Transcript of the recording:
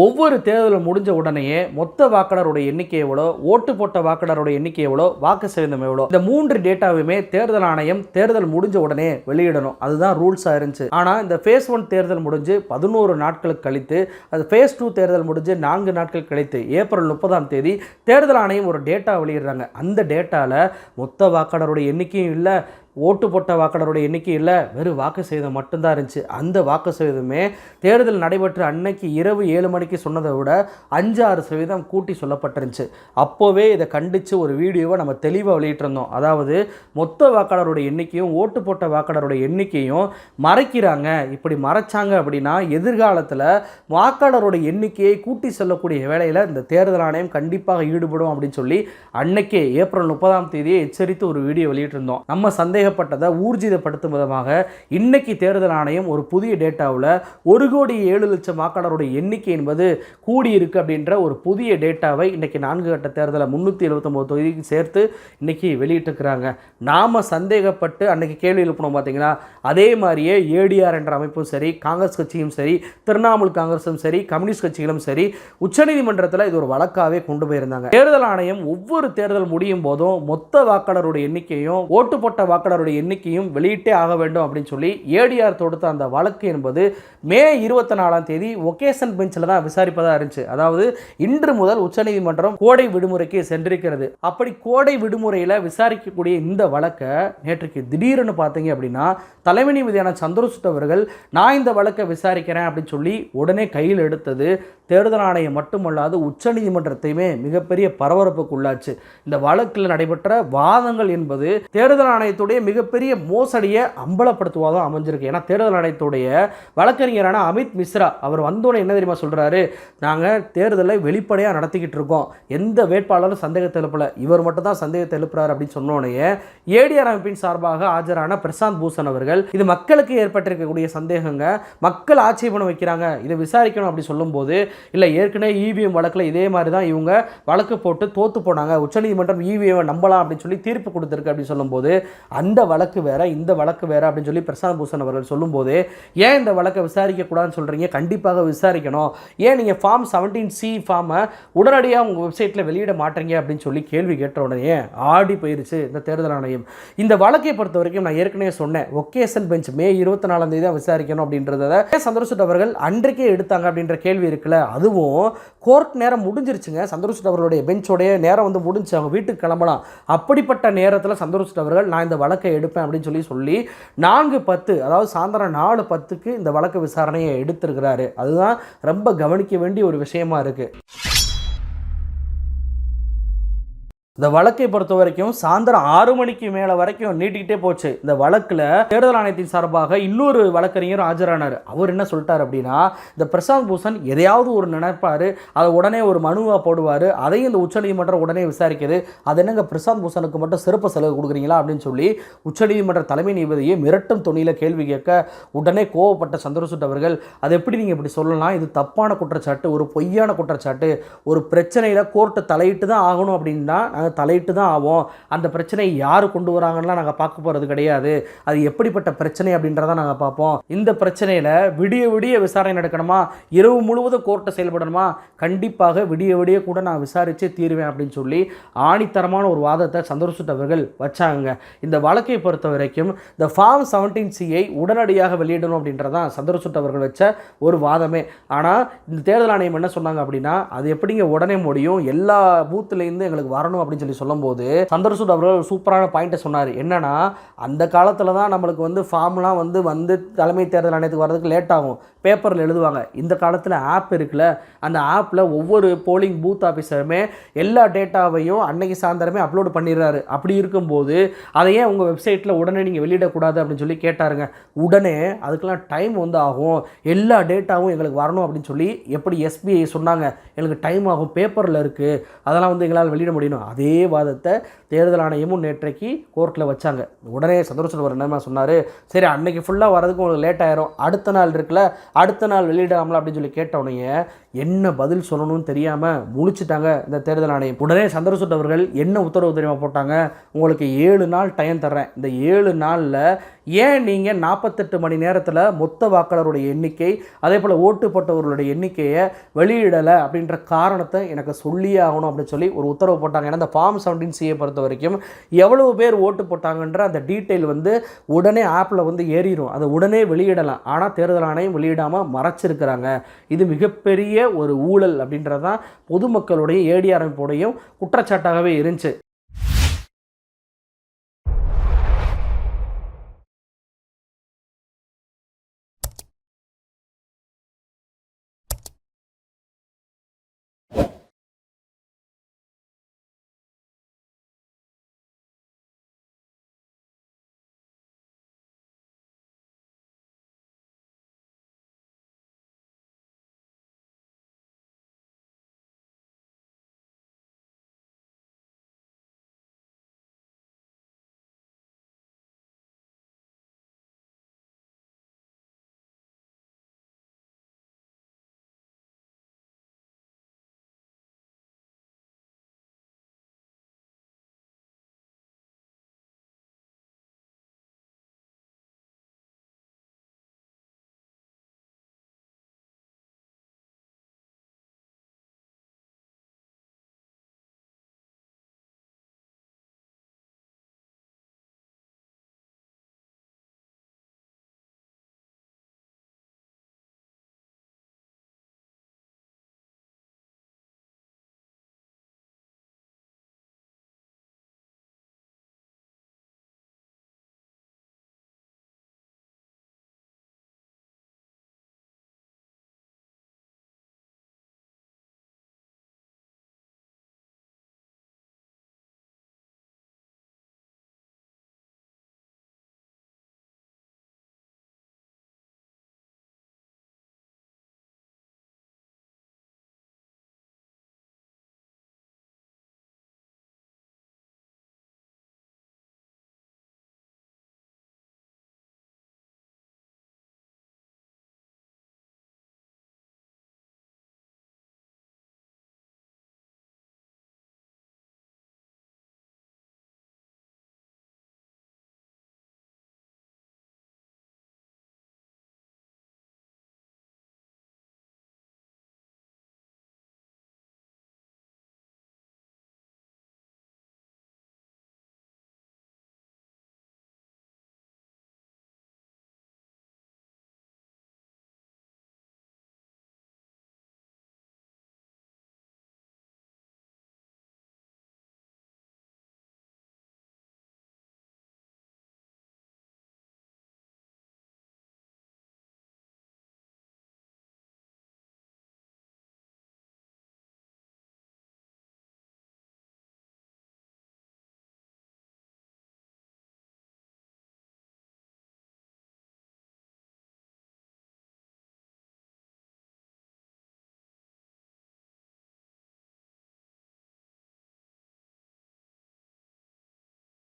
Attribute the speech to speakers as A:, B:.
A: ஒவ்வொரு தேர்தலும் முடிஞ்ச உடனேயே மொத்த வாக்காளருடைய எண்ணிக்கை எவ்வளோ ஓட்டு போட்ட வாக்காளரோட எண்ணிக்கை எவ்வளோ வாக்கு சதவீதம் எவ்வளோ இந்த மூன்று டேட்டாவுமே தேர்தல் ஆணையம் தேர்தல் முடிஞ்ச உடனே வெளியிடணும். அதுதான் ரூல்ஸாக இருந்துச்சு. ஆனால் இந்த ஃபேஸ் ஒன் தேர்தல் முடிஞ்சு பதினோரு நாட்களுக்கு கழித்து அது ஃபேஸ் டூ தேர்தல் முடிஞ்சு நான்கு நாட்கள் கழித்து ஏப்ரல் முப்பதாம் தேதி தேர்தல் ஆணையம் ஒரு டேட்டா வெளியிடுறாங்க. அந்த டேட்டாவில் மொத்த வாக்காளருடைய எண்ணிக்கையும் இல்லை ஓட்டு போட்ட வாக்காளருடைய எண்ணிக்கை இல்லை வெறும் வாக்கு சேதம் மட்டும்தான் இருந்துச்சு. அந்த வாக்கு சதவீதமே தேர்தல் நடைபெற்ற அன்னைக்கு இரவு ஏழு மணிக்கு சொன்னதை விட அஞ்சு ஆறு சதவீதம் கூட்டி சொல்லப்பட்டிருந்துச்சு. அப்போவே இதை கண்டித்து ஒரு வீடியோவை நம்ம தெளிவாக வெளியிட்டிருந்தோம். அதாவது மொத்த வாக்காளருடைய எண்ணிக்கையும் ஓட்டு போட்ட வாக்காளருடைய எண்ணிக்கையும் மறைக்கிறாங்க. இப்படி மறைச்சாங்க அப்படின்னா எதிர்காலத்தில் வாக்காளரோட எண்ணிக்கையை கூட்டி சொல்லக்கூடிய வேலையில் இந்த தேர்தல் ஆணையம் கண்டிப்பாக ஈடுபடும் அப்படின்னு சொல்லி அன்னைக்கே ஏப்ரல் முப்பதாம் தேதியை எச்சரித்து ஒரு வீடியோ வெளியிட்டிருந்தோம். நம்ம சந்தேகப்பட்டதை ஊர்ஜிதப்படுத்தும் விதமாக இன்னைக்கு தேர்தல் ஆணையம் ஒரு புதிய டேட்டாவில் ஒரு கோடி ஏழு லட்சம் வாக்காளருடைய எண்ணிக்கை என்பது கூடியிருக்கு அப்படின்ற ஒரு புதிய டேட்டாவை இன்றைக்கி நான்கு கட்ட தேர்தலை முந்நூற்றி எழுபத்தொம்போது தொகுதிக்கு சேர்த்து இன்றைக்கி வெளியிட்டிருக்கிறாங்க. நாம் சந்தேகப்பட்டு அன்றைக்கி கேள்வி எழுப்பணும் பார்த்தீங்கன்னா அதே மாதிரியே ஏடிஆர் என்ற அமைப்பும் சரி காங்கிரஸ் கட்சியும் சரி திரிணாமுல் காங்கிரஸும் சரி கம்யூனிஸ்ட் கட்சிகளும் சரி உச்சநீதிமன்றத்தில் இது ஒரு வழக்காகவே கொண்டு போயிருந்தாங்க. தேர்தல் ஆணையம் ஒவ்வொரு தேர்தல் முடியும் போதும் மொத்த வாக்காளருடைய எண்ணிக்கையும் ஓட்டு போட்ட வாக்காளர் வாக்காளருடைய எண்ணிக்கையும் வெளியிட்டே ஆக வேண்டும் அப்படின்னு சொல்லி ஏடிஆர் தொடுத்த அந்த வழக்கு என்பது மே இருபத்தி நாலாம் தேதி ஒகேஷன் பெஞ்சில் தான் விசாரிப்பதாக இருந்துச்சு. அதாவது இன்று முதல் உச்சநீதிமன்றம் கோடை விடுமுறைக்கு சென்றிருக்கிறது. அப்படி கோடை விடுமுறையில் விசாரிக்கக்கூடிய இந்த வழக்கை நேற்றுக்கு திடீர்னு பார்த்தீங்க அப்படின்னா தலைமை நீதியான சந்திரசூட் அவர்கள் நான் இந்த வழக்கை விசாரிக்கிறேன் அப்படின்னு சொல்லி உடனே கையில் எடுத்தது தேர்தல் ஆணையம் மட்டுமல்லாது உச்சநீதிமன்றத்தையுமே மிகப்பெரிய பரபரப்புக்கு உள்ளாச்சு இந்த வழக்கில் நடைபெற்ற வாதங்கள் என்பது தேர்தல் ஆணையத்துடைய மிகப்பெரிய மோசடியை அம்பலப்படுத்துவதாக அமைஞ்சிருக்கு. ஏன்னா தேர்தல் ஆணையத்துடைய வழக்கறிஞரான அமித் மிஸ்ரா அவர் வந்தோடனே என்ன தெரியுமா சொல்கிறாரு நாங்கள் தேர்தலை வெளிப்படையாக நடத்திக்கிட்டு இருக்கோம். எந்த வேட்பாளரும் சந்தேகத்தை எழுப்பலை. இவர் மட்டும் தான் சந்தேகத்தை எழுப்புறாரு அப்படின்னு சொன்னோடனே ஏடிஆர் அமைப்பின் சார்பாக ஆஜரான பிரசாந்த் பூஷன் அவர்கள் இது மக்களுக்கு ஏற்பட்டிருக்கக்கூடிய சந்தேகங்க மக்கள் ஆட்சேபணம் வைக்கிறாங்க இதை விசாரிக்கணும் அப்படி சொல்லும்போது இல்லை ஏற்கனவே இவிஎம் வழக்கில் இதே மாதிரி தான் இவங்க வழக்கு போட்டு தோத்து போனாங்க. உச்சநீதிமன்றம் இவிஎம் நம்பலாம் அப்படின்னு சொல்லி தீர்ப்பு கொடுத்துருக்கு அப்படின்னு சொல்லும்போது அந்த வழக்கு வேற இந்த வழக்கு வேற அப்படின்னு சொல்லி பிரசாந்த் பூஷன் அவர்கள் சொல்லும்போது ஏன் இந்த வழக்கை விசாரிக்க கூடாதுன்னு கண்டிப்பாக விசாரிக்கணும். ஏன் நீங்கள் ஃபார்ம் செவன்டீன் சி ஃபார்மை உடனடியாக உங்கள் வெப்சைட்டில் வெளியிட மாட்டீங்க அப்படின்னு சொல்லி கேள்வி கேட்ட உடனே ஆடி போயிருச்சு இந்த தேர்தல் ஆணையம். இந்த வழக்கை பொறுத்த வரைக்கும் நான் ஏற்கனவே சொன்னேன். ஒகேசன் பெஞ்ச் மே இருபத்தி நாலாம் தேதி தான் விசாரிக்கணும் அப்படின்றத. சந்திரசூட் அவர்கள் அன்றைக்கே எடுத்தாங்க அப்படின்ற கேள்வி இருக்குல்ல? அதுவும் கோர்ட் நேரம் முடிஞ்சிருச்சுங்க. சந்திரசூட் அவர்களுடைய பெஞ்சோடைய நேரம் வந்து முடிஞ்சு அவங்க வீட்டுக்கு கிளம்பலாம். அப்படிப்பட்ட நேரத்தில் சந்திரசூட் அவர்கள் நான் இந்த வழக்கை எடுப்பேன் அப்படின்னு சொல்லி சொல்லி நான்கு பத்து அதாவது சாயந்தரம் நாலு பத்துக்கு இந்த வழக்கு விசாரணையை எடுத்திருக்கிறாரு. அதுதான் ரொம்ப கவனிக்க வேண்டிய ஒரு விஷயமா இருக்குது இந்த வழக்கை பொறுத்த வரைக்கும் சாயந்தரம் ஆறு மணிக்கு மேலே வரைக்கும் நீட்டிக்கிட்டே போச்சு. இந்த வழக்கில் தேர்தல் ஆணையத்தின் சார்பாக இன்னொரு வழக்கறிஞர் ஆஜரானார். அவர் என்ன சொல்லிட்டார் அப்படின்னா இந்த பிரசாந்த் பூஷன் எதையாவது ஒரு நினைப்பார் அதை உடனே ஒரு மனுவாக போடுவார் அதையும் இந்த உச்சநீதிமன்றம் உடனே விசாரிக்கிறது அது என்னங்க பிரசாந்த் பூஷனுக்கு மட்டும் சிறப்பு செலவு கொடுக்குறீங்களா அப்படின்னு சொல்லி உச்சநீதிமன்ற தலைமை நீதிபதியை மிரட்டும் துணியில் கேள்வி கேட்க உடனே கோவப்பட்ட சந்திரசூட் அவர்கள் அதை எப்படி நீங்கள் இப்படி சொல்லலாம்? இது தப்பான குற்றச்சாட்டு ஒரு பொய்யான குற்றச்சாட்டு. ஒரு பிரச்சனையில் கோர்ட்டை தலையிட்டு தான் ஆகணும் அப்படின்னா நாங்கள் தலையிட்டு தான் ஆவோம். அந்த பிரச்சனையை யார் கொண்டு வராங்கன்னா நாங்கள் பார்க்க போகிறது கிடையாது. அது எப்படிப்பட்ட பிரச்சனை அப்படின்றத நாங்கள் பார்ப்போம். இந்த பிரச்சனையில் விடிய விடிய விசாரணை நடக்கணுமா? இரவு முழுவதும் கோர்ட்டை செயல்படணுமா? கண்டிப்பாக விடிய விடிய கூட நான் விசாரித்து தீருவேன் அப்படின்னு சொல்லி ஆணித்தரமான ஒரு வாதத்தை சந்திரசூட் அவர்கள் வச்சாங்க. இந்த வழக்கை பொறுத்த வரைக்கும் இந்த ஃபார்ம் செவன்டீன் சியை உடனடியாக வெளியிடணும் அப்படின்றதான் சந்திரசூட் அவர்கள் வச்ச ஒரு வாதமே. ஆனால் இந்த தேர்தல் ஆணையம் என்ன சொன்னாங்க அப்படின்னா அது எப்படிங்க உடனே முடியும்? எல்லா பூத்துலேருந்து எங்களுக்கு வரணும் அப்படின்னு அப்படின்னு சொல்லி சொல்லும்போது சந்திரசூட் அவர்கள் ஒரு சூப்பரான பாயிண்ட்டை சொன்னார். என்னன்னா அந்த காலத்தில் தான் நம்மளுக்கு வந்து ஃபார்ம்லாம் வந்து வந்து தலைமை தேர்தல் ஆணையத்துக்கு வரதுக்கு லேட் ஆகும். பேப்பரில் எழுதுவாங்க. இந்த காலத்தில் ஆப் இருக்குல்ல அந்த ஆப்பில் ஒவ்வொரு போலிங் பூத் ஆஃபீஸருமே எல்லா டேட்டாவையும் அன்னைக்கு சாயந்தரமே அப்லோட் பண்ணிடுறாரு. அப்படி இருக்கும்போது அதை ஏன் உங்கள் வெப்சைட்டில் உடனே நீங்கள் வெளியிடக்கூடாது அப்படின்னு சொல்லி கேட்டாருங்க. உடனே அதுக்கெல்லாம் டைம் வந்து ஆகும். எல்லா டேட்டாவும் எங்களுக்கு வரணும் அப்படின்னு சொல்லி எப்படி எஸ்பிஐ சொன்னாங்க. எங்களுக்கு டைம் ஆகும். பேப்பரில் இருக்குது அதெல்லாம் வந்து எங்களால் வெளியிட முடியணும். அதே அதே வாதத்தை தேர்தல் ஆணையமும் நேற்றைக்கு கோர்ட்டில் வச்சாங்க. உடனே சந்தோஷம் ஒரு என்ன சொன்னார்? சரி அன்னைக்கு ஃபுல்லாக வரதுக்கு உங்களுக்கு லேட் ஆயிரும். அடுத்த நாள் இருக்குல்ல அடுத்த நாள் வெளியிடாமல அப்படின்னு சொல்லி கேட்ட உடனே என்ன பதில் சொல்லணும்னு தெரியாமல் முழிச்சிட்டாங்க இந்த தேர்தல் ஆணையம். உடனே சந்திரசூட் அவர்கள் என்ன உத்தரவு தெரியுமா போட்டாங்க? உங்களுக்கு ஏழு நாள் டைம் தர்றேன். இந்த ஏழு நாளில் ஏன் நீங்கள் நாற்பத்தெட்டு மணி நேரத்தில் மொத்த வாக்காளருடைய எண்ணிக்கை அதே போல் ஓட்டு போட்டவர்களுடைய எண்ணிக்கையை வெளியிடலை அப்படின்ற காரணத்தை எனக்கு சொல்லியே ஆகணும் அப்படின்னு சொல்லி ஒரு உத்தரவு போட்டாங்க. ஏன்னா அந்த ஃபார்ம் செவன்டீன் சியை பொறுத்த வரைக்கும் எவ்வளவு பேர் ஓட்டு போட்டாங்கன்ற அந்த டீட்டெயில் வந்து உடனே ஆப்பில் வந்து ஏறிடும் அதை உடனே வெளியிடலாம். ஆனால் தேர்தல் ஆணையம் வெளியிடாமல் மறைச்சிருக்கிறாங்க. இது மிகப்பெரிய ஒரு ஊழல் அப்படின்றது தான் பொதுமக்களுடைய ஏடி அமைப்புடையும் குற்றச்சாட்டாகவே இருந்துச்சு.